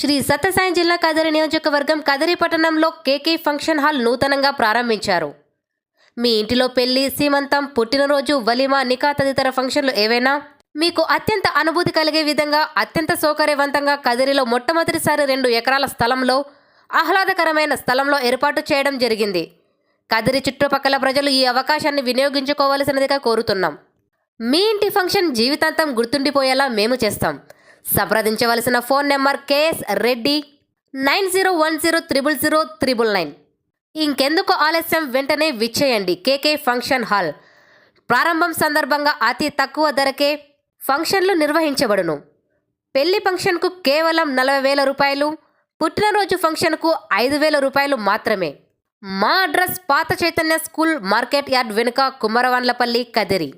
శ్రీ సత్యసాయి జిల్లా కదిరి నియోజకవర్గం కదిరి పట్టణంలో కేకే ఫంక్షన్ హాల్ నూతనంగా ప్రారంభించారు. మీ ఇంటిలో పెళ్ళి సీమంతం పుట్టినరోజు వలిమా నికా తదితర ఫంక్షన్లు ఏవైనా? మీకు అత్యంత అనుభూతి కలిగే విధంగా అత్యంత సౌకర్యవంతంగా కదిరిలో మొట్టమొదటిసారి రెండు ఎకరాల స్థలంలో ఆహ్లాదకరమైన స్థలంలో ఏర్పాటు చేయడం జరిగింది. కదిరి చుట్టుపక్కల ప్రజలు ఈ అవకాశాన్ని వినియోగించుకోవలసినదిగా కోరుతున్నాం. మీ ఇంటి ఫంక్షన్ జీవితాంతం గుర్తుండిపోయేలా మేము చేస్తాం. సంప్రదించవలసిన phone number KS Reddy nine zero one zero triple zero triple nine. ఇంకెందుకు ఆలస్యం? వెంటనే విచ్చేయండి. KK function hall. ప్రారంభం సందర్భంగా అతి తక్కువ ధరకే ఫంక్షన్లు నిర్వహించబడును. పెళ్ళి ఫంక్షన్కు కేవలం నలభై వేల రూపాయలు పుట్టినరోజు ఫంక్షన్కు ఐదు వేల రూపాయలు మాత్రమే. మా అడ్రస్ పాత చైతన్య స్కూల్ మార్కెట్ యార్డ్ వెనుక కుమ్మరవాన్లపల్లి కదిరి.